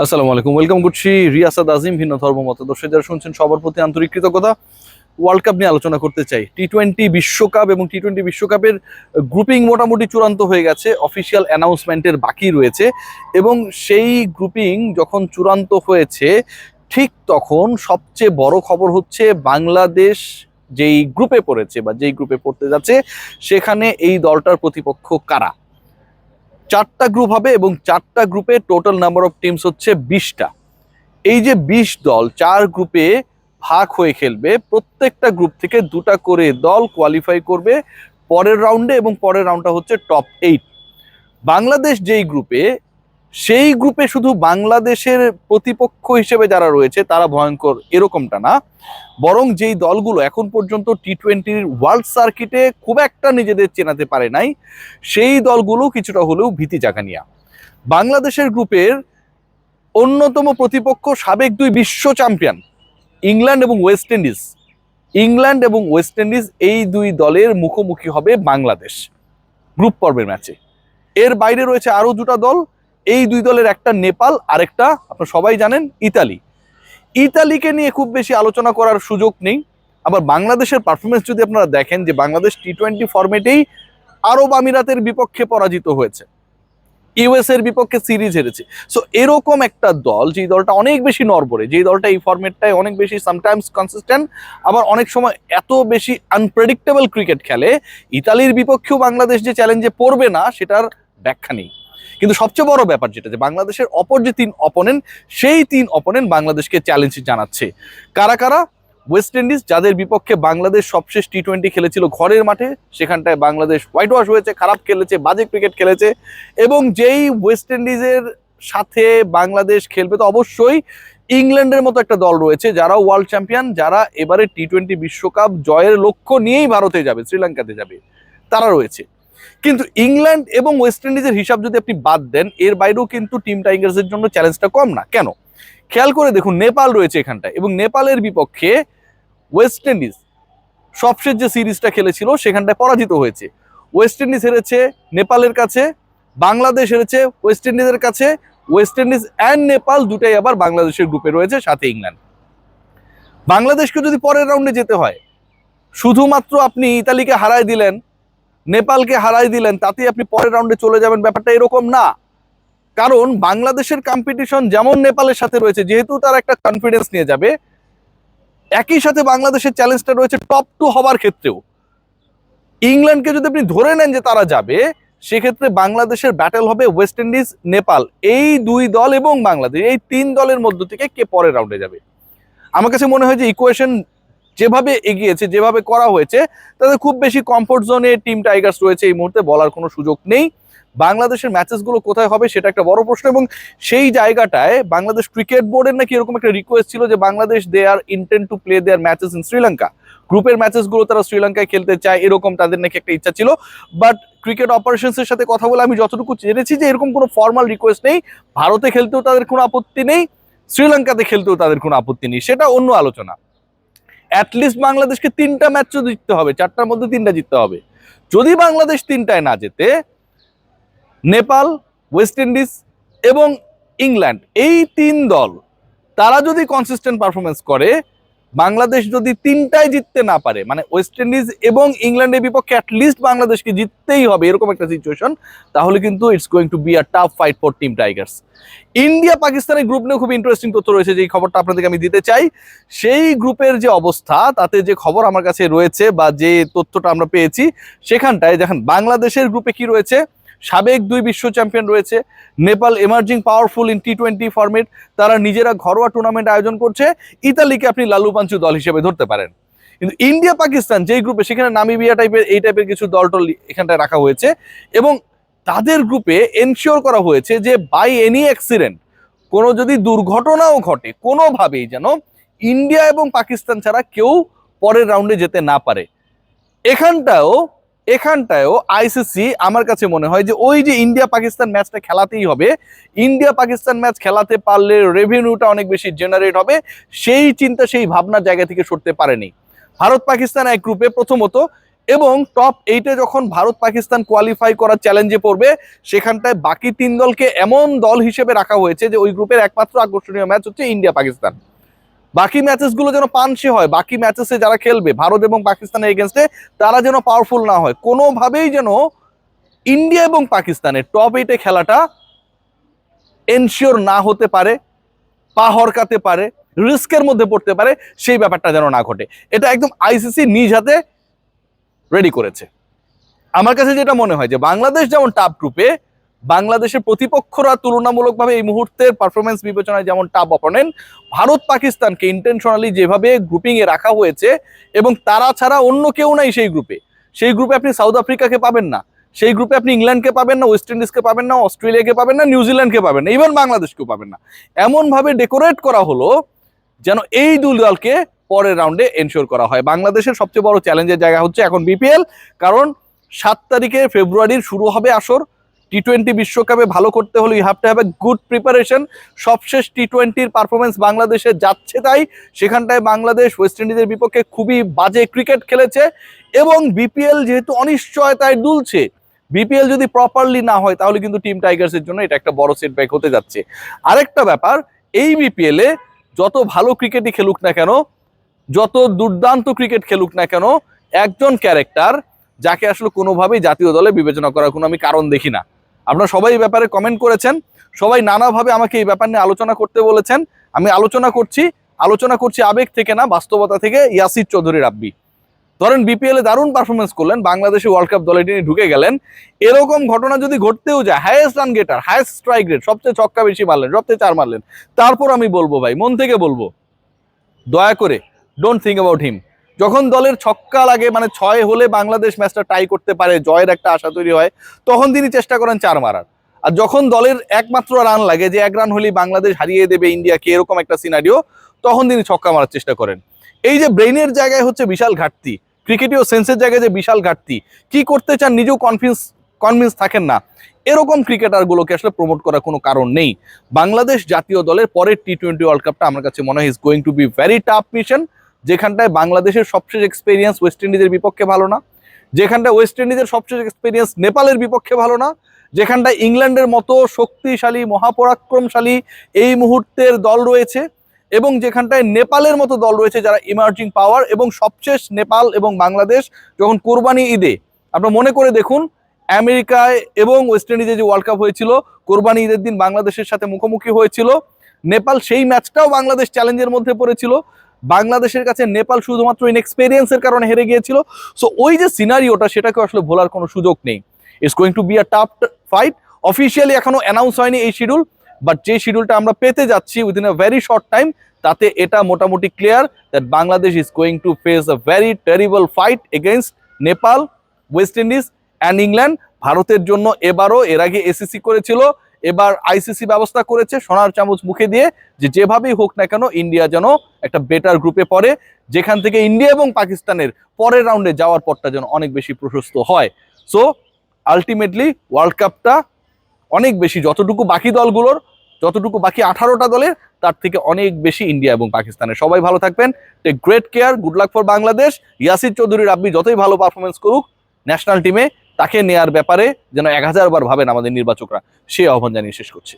আসসালামু আলাইকুম। ওয়েলকাম করছি রিয়াসাদ আজিম, ভিন্ন ধর্ম মতাদর্শী যারা শুনছেন সবার প্রতি আন্তরিক কৃতজ্ঞতা। ওয়ার্ল্ড কাপ নিয়ে আলোচনা করতে চাই। টি টোয়েন্টি বিশ্বকাপ এবং টি টোয়েন্টি বিশ্বকাপের গ্রুপিং মোটামুটি চূড়ান্ত হয়ে গেছে। অফিসিয়াল অ্যানাউন্সমেন্টের বাকি রয়েছে এবং সেই গ্রুপিং যখন চূড়ান্ত হয়েছে, ঠিক তখন সবচেয়ে বড় খবর হচ্ছে বাংলাদেশ যেই গ্রুপে পড়েছে বা যেই গ্রুপে পড়তে যাচ্ছে, সেখানে এই দলটার প্রতিপক্ষ কারা? চারটা গ্রুপ হবে এবং চারটা গ্রুপে টোটাল নাম্বার অফ টিমস হচ্ছে বিশটা। এই যে বিশ দল, চার গ্রুপে ভাগ হয়ে খেলবে, প্রত্যেকটা গ্রুপ থেকে দুটা করে দল কোয়ালিফাই করবে পরের রাউন্ডে এবং পরের রাউন্ডটা হচ্ছে টপ এইট বাংলাদেশ যেই গ্রুপে সেই গ্রুপে শুধু বাংলাদেশের প্রতিপক্ষ হিসেবে যারা রয়েছে, তারা ভয়ঙ্কর এরকমটা না। বরং যেই দলগুলো এখন পর্যন্ত টি টোয়েন্টির ওয়ার্ল্ড সার্কিটে খুব একটা নিজেদের চেনাতে পারে নাই, সেই দলগুলো কিছুটা হলেও ভীতি জাগানিয়া। বাংলাদেশের গ্রুপের অন্যতম প্রতিপক্ষ সাবেক দুই বিশ্ব চ্যাম্পিয়ন ইংল্যান্ড এবং ওয়েস্ট ইন্ডিজ ইংল্যান্ড এবং ওয়েস্ট ইন্ডিজ এই দুই দলের মুখোমুখি হবে বাংলাদেশ গ্রুপ পর্বের ম্যাচে। এর বাইরে রয়েছে আরও দুটা দল এই দুই দলের একটা নেপাল, আরেকটা আপনারা সবাই জানেন ইতালি। ইতালিকে নিয়ে খুব বেশি আলোচনা করার সুযোগ নেই। আবার বাংলাদেশের পারফরমেন্স যদি আপনারা দেখেন যে বাংলাদেশ টি টোয়েন্টি ফর্মেটেই আরব আমিরাতের বিপক্ষে পরাজিত হয়েছে। ইউএস এর বিপক্ষে সিরিজ হেরেছে। সো এরকম একটা দল যে দলটা অনেক বেশি নরবরে যে দলটা এই ফর্মেটটায় অনেক বেশি সামটাইমস কনসিস্টেন্ট আবার অনেক সময় এত বেশি আনপ্রেডিক্টেবল ক্রিকেট খেলে, ইতালির বিপক্ষেও বাংলাদেশ যে চ্যালেঞ্জে পড়বে না, সেটার ব্যাখ্যা নেই। কিন্তু সবচেয়ে বড় ব্যাপার যেটা, যে বাংলাদেশের অপর যে তিন অপোনেন্ট সেই তিন অপোনেন্ট বাংলাদেশকে চ্যালেঞ্জ জানাচ্ছে। কারা কারা? ওয়েস্ট ইন্ডিজ যাদের বিপক্ষে বাংলাদেশ সবশেষ টি টোয়েন্টি খেলেছিল ঘরের মাঠে, সেখানটায় বাংলাদেশ হোয়াইট ওয়াশ হয়েছে, খারাপ খেলেছে, বাজে ক্রিকেট খেলেছে এবং যেই ওয়েস্ট ইন্ডিজের সাথে বাংলাদেশ খেলবে, তো অবশ্যই ইংল্যান্ডের মতো একটা দল রয়েছে যারা ওয়ার্ল্ড চ্যাম্পিয়ন যারা এবারে টি টোয়েন্টি বিশ্বকাপ জয়ের লক্ষ্য নিয়েই ভারতে যাবে, শ্রীলঙ্কাতে যাবে, তারা রয়েছে। কিন্তু ইংল্যান্ড এবং ওয়েস্ট ইন্ডিজের হিসাব যদি আপনি বাদ দেন, এর বাইরেও কিন্তু টিম টাইগার্সের জন্য চ্যালেঞ্জটা কম না। কেন? খেয়াল করে দেখুন, নেপাল রয়েছে এখানটায় এবং নেপালের বিপক্ষে ওয়েস্ট ইন্ডিজ সবশেষ যে সিরিজটা খেলেছিল, সেখানটায় পরাজিত হয়েছে। ওয়েস্ট ইন্ডিজ হেরেছে নেপালের কাছে, বাংলাদেশ হেরেছে ওয়েস্ট ইন্ডিজের কাছে, ওয়েস্ট ইন্ডিজ অ্যান্ড নেপাল দুটাই আবার বাংলাদেশের গ্রুপে রয়েছে, সাথে ইংল্যান্ড। বাংলাদেশকে যদি পরের রাউন্ডে যেতে হয়, শুধুমাত্র আপনি ইতালিকে হারায় দিলেন নেপালকে হারাই দিলেন, তাতেই আপনি পরের রাউন্ডে চলে যাবেন, ব্যাপারটা এরকম না। কারণ বাংলাদেশের কম্পিটিশন যেমন নেপালের সাথে রয়েছে, যেহেতু তার একটা কনফিডেন্স নিয়ে যাবে, একই সাথে বাংলাদেশের চ্যালেঞ্জটা রয়েছে টপ টু হবার ক্ষেত্রেও। ইংল্যান্ডকে যদি আপনি ধরে নেন যে তারা যাবে, সেক্ষেত্রে বাংলাদেশের ব্যাটেল হবে ওয়েস্ট ইন্ডিজ নেপাল। এই দুই দল এবং বাংলাদেশ, এই তিন দলের মধ্য থেকে কে পরের রাউন্ডে যাবে? আমার কাছে মনে হয় যে ইকুয়েশন যেভাবে এগিয়েছে, যেভাবে করা হয়েছে তাদের খুব বেশি কমফোর্ট জোনে টিম টাইগার্স রয়েছে এই মুহূর্তে বলার কোনো সুযোগ নেই। বাংলাদেশের ম্যাচেসগুলো কোথায় হবে সেটা একটা বড় প্রশ্ন এবং সেই জায়গাটায় বাংলাদেশ ক্রিকেট বোর্ডের নাকি এরকম একটা রিকোয়েস্ট ছিল যে Bangladesh they are intent to play their matches in Sri Lanka গ্রুপের ম্যাচেসগুলো তারা শ্রীলঙ্কায় খেলতে চায়, এরকম তাদের নাকি একটা ইচ্ছা ছিল। বাট ক্রিকেট অপারেশনসের সাথে কথা বলে আমি যতটুকু জেনেছি যে এরকম কোনো ফর্মাল রিকোয়েস্ট নেই। ভারতে খেলতেও তাদের কোনো আপত্তি নেই শ্রীলঙ্কাতে খেলতেও তাদের কোনো আপত্তি নেই, সেটা অন্য আলোচনা। অ্যাটলিস্ট বাংলাদেশকে তিনটা ম্যাচও জিততে হবে, চারটার মধ্যে তিনটা জিততে হবে। যদি বাংলাদেশ তিনটায় না যেতে নেপাল ওয়েস্ট ইন্ডিজ এবং ইংল্যান্ড এই তিন দল, তারা যদি কনসিস্টেন্ট পারফরমেন্স করে বাংলাদেশ যদি তিনটায় জিততে না পারে মানে ওয়েস্ট ইন্ডিজ এবং ইংল্যান্ডের বিপক্ষে অ্যাটলিস্ট বাংলাদেশকে জিততেই হবে এরকম একটা সিচুয়েশন তাহলে কিন্তু it's going to be a tough fight for team Tigers India পাকিস্তানের গ্রুপ নিয়ে খুব ইন্টারেস্টিং তথ্য রয়েছে যে খবরটা আপনাদেরকে আমি দিতে চাই। সেই গ্রুপের যে অবস্থা, তাতে যে খবর আমার কাছে রয়েছে বা যে তথ্যটা আমরা পেয়েছি, সেখানটায় দেখেন, বাংলাদেশের গ্রুপে কি রয়েছে? সাবেক দুই বিশ্ব চ্যাম্পিয়ন রয়েছে, Nepal emerging powerful in T twenty format তারা নিজেরা ঘরোয়া টুর্নামেন্ট আয়োজন করছে, ইতালিকে আপনি লালু পাঞ্চু দল হিসেবে ধরতে পারেন। কিন্তু ইন্ডিয়া, পাকিস্তান যেই গ্রুপে সেখানে নামিবিয়া টাইপের এই টাইপের কিছু দল টল এখানটায় রাখা হয়েছে এবং তাদের গ্রুপে এনশিওর করা হয়েছে যে বাই এনি অ্যাক্সিডেন্ট কোনো যদি দুর্ঘটনাও ঘটে, কোনোভাবেই যেন ইন্ডিয়া এবং পাকিস্তান ছাড়া কেউ পরের রাউন্ডে যেতে না পারে। এখানটাও এখানটায়ও আইসিসি আমার কাছে মনে হয় যে ওই যে ইন্ডিয়া পাকিস্তান ম্যাচটা খেলাতেই হবে। ইন্ডিয়া পাকিস্তান ম্যাচ খেলাতে পারলে রেভিনিউটা অনেক বেশি জেনারেট হবে। সেই চিন্তা, সেই ভাবনার জায়গা থেকে সরতে পারেনি। ভারত পাকিস্তান এক গ্রুপে প্রথমত এবং টপ এইটে যখন ভারত পাকিস্তান কোয়ালিফাই করার চ্যালেঞ্জে পড়বে, সেখানটায় বাকি তিন দলকে এমন দল হিসেবে রাখা হয়েছে যে ওই গ্রুপের একমাত্র আকর্ষণীয় ম্যাচ হচ্ছে ইন্ডিয়া পাকিস্তান বাকি ম্যাচেসগুলো যেন পানসে হয়, বাকি ম্যাচেসে যারা খেলবে, ভারত এবং পাকিস্তানের এগেনস্টে তারা যেন পাওয়ারফুল না হয়। কোনোভাবেই যেন ইন্ডিয়া এবং পাকিস্তানের টপ এইটে খেলাটা এনশিওর না হতে পারে, পা হরকাতে পারে রিস্কের মধ্যে পড়তে পারে, সেই ব্যাপারটা যেন না ঘটে। এটা একদম আইসিসি নিজ হাতে রেডি করেছে। আমার কাছে যেটা মনে হয় যে বাংলাদেশ যেমন টাপ গ্রুপে বাংলাদেশের প্রতিপক্ষরা তুলনামূলকভাবে এই মুহূর্তের পারফরমেন্স বিবেচনায় যেমন টাপ অপোনেন্ট, ভারত পাকিস্তানকে ইন্টেনশনালি যেভাবে গ্রুপিং এ রাখা হয়েছে এবং তারা ছাড়া অন্য কেউ নাই সেই গ্রুপে সেই গ্রুপে আপনি সাউথ আফ্রিকাকে পাবেন না, সেই গ্রুপে আপনি ইংল্যান্ডকে পাবেন না ওয়েস্ট ইন্ডিজকে পাবেন না অস্ট্রেলিয়াকে পাবেন না নিউজিল্যান্ডকে পাবেন না ইভেন বাংলাদেশকেও পাবেন না। এমনভাবে ডেকোরেট করা হলো যেন এই দুই দলকে পরের রাউন্ডে এনশিওর করা হয়। বাংলাদেশের সবচেয়ে বড় চ্যালেঞ্জের জায়গা হচ্ছে এখন বিপিএল কারণ সাত তারিখে ফেব্রুয়ারির শুরু হবে আসর টি টোয়েন্টি বিশ্বকাপে ভালো করতে হলে you have to have a good preparation সবশেষ টি টোয়েন্টির পারফরমেন্স বাংলাদেশে যাচ্ছে তাই সেখানটায় বাংলাদেশ ওয়েস্ট ইন্ডিজের বিপক্ষে খুবই বাজে ক্রিকেট খেলেছে এবং বিপিএল যেহেতু অনিশ্চয়তায় দুলছে। বিপিএল যদি প্রপারলি না হয় তাহলে কিন্তু টিম টাইগার্সের জন্য এটা একটা বড় সেটব্যাক হতে যাচ্ছে। আরেকটা ব্যাপার, এই বিপিএল যত ভালো ক্রিকেটই খেলুক না কেন, যত দুর্দান্ত ক্রিকেট খেলুক না কেন, একজন ক্যারেক্টার যাকে আসলে কোনোভাবেই জাতীয় দলে বিবেচনা করার কোনো আমি কারণ দেখি না। আপনারা সবাই ব্যাপারে কমেন্ট করেছেন। সবাই নানাভাবে আমাকে এই ব্যাপার নিয়ে আলোচনা করতে বলেছেন। আমি আলোচনা করছি আলোচনা করছি আবেগ থেকে না, বাস্তবতা থেকে ইয়াসির চৌধুরী রাব্বি। ধরেন বিপিএল দারুণ পারফরমেন্স করলেন, বাংলাদেশে ওয়ার্ল্ড কাপ দলে তিনি ঢুকে গেলেন। এরকম ঘটনা যদি ঘটতেও যায় highest run getter highest strike rate সবচেয়ে ছক্কা বেশি মারলেন, সবচেয়ে চার মারলেন, তারপর আমি বলব ভাই, মন থেকে বলব, দয়া করে ডোন্ট থিঙ্ক অ্যাবাউট হিম যখন দলের ছক্কা লাগে মানে ছয় হলে বাংলাদেশ ম্যাচটা টাই করতে পারে, জয়ের একটা আশা তৈরি হয়, তখন তিনি চেষ্টা করেন চার মারার। আর যখন দলের একমাত্র রান লাগে, যে এক রান হলেই বাংলাদেশ হারিয়ে দেবে ইন্ডিয়াকে, এরকম একটা সিনারিও তখন তিনি ছক্কা মারার চেষ্টা করেন। এই যে ব্রেইনের জায়গায় হচ্ছে বিশাল ঘাটতি ক্রিকেটীয় সেন্সের জায়গায় যে বিশাল ঘাটতি, কি করতে চান নিজেও কনফিডেন্স কনভিন্স থাকেন না। এরকম ক্রিকেটারগুলোকে আসলে প্রমোট করার কোনো কারণ নেই। বাংলাদেশ জাতীয় দলের পরের টি টোয়েন্টি ওয়ার্ল্ড কাপটা আমার কাছে মনে হয় is going to be very tough mission যেখানটায় বাংলাদেশের সবশেষ এক্সপিরিয়েন্স ওয়েস্ট ইন্ডিজের বিপক্ষে ভালো না, যেখানটায় ওয়েস্ট ইন্ডিজের সবশেষ এক্সপিরিয়েন্স নেপালের বিপক্ষে ভালো না, যেখানটায় ইংল্যান্ডের মতো শক্তিশালী, মহাপরাক্রমশালী এই মুহূর্তের দল রয়েছে এবং যেখানটায় নেপালের মতো দল রয়েছে যারা ইমার্জিং পাওয়ার এবং সবশেষ নেপাল এবং বাংলাদেশ যখন কোরবানি ঈদে, আপনারা মনে করে দেখুন, আমেরিকায় এবং ওয়েস্ট ইন্ডিজে যে ওয়ার্ল্ড কাপ হয়েছিল, কোরবানি ঈদের দিন বাংলাদেশের সাথে মুখোমুখি হয়েছিল, নেপাল সেই ম্যাচটাও বাংলাদেশ চ্যালেঞ্জের মধ্যে পড়েছিল বাংলাদেশের কাছে নেপাল শুধুমাত্র ইনএক্সপেরিয়েন্সের কারণে হেরে গিয়েছিল। সো ওই যে সিনারিওটা সেটাকে আসলে ভোলার কোনো সুযোগ নেই। It's going to be a tough fight officially এখনও অ্যানাউন্স হয়নি এই শিডিউল বাট যে শিডিউলটা আমরা পেতে যাচ্ছি within a very short time তাতে এটা মোটামুটি clear that Bangladesh is going to face a very terrible fight against Nepal West Indies and England ভারতের জন্য এবারও এর আগে এসিসি করেছিল। এবার আইসিসি ব্যবস্থা করেছে সোনার চামচ মুখে দিয়ে, যে যেভাবেই হোক না কেন ইন্ডিয়া যেন একটা বেটার গ্রুপে পড়ে, যেখান থেকে ইন্ডিয়া এবং পাকিস্তানের পরের রাউন্ডে যাওয়ার পরটা যেন অনেক বেশি প্রশস্ত হয়। সো আলটিমেটলি ওয়ার্ল্ড কাপটা অনেক বেশি, যতটুকু বাকি দলগুলোর, যতটুকু বাকি আঠারোটা দলের, তার থেকে অনেক বেশি ইন্ডিয়া এবং পাকিস্তানের। সবাই ভালো থাকবেন take great care good luck for Bangladesh. Yasir Chowdhury Rabbi যতই ভালো পারফরমেন্স করুক ন্যাশনাল টিমে তাকে নেয়ার ব্যাপারে যেন এক হাজার বার ভাবেন আমাদের নির্বাচকরা। সে আহ্বান জানিয়ে শেষ করছি।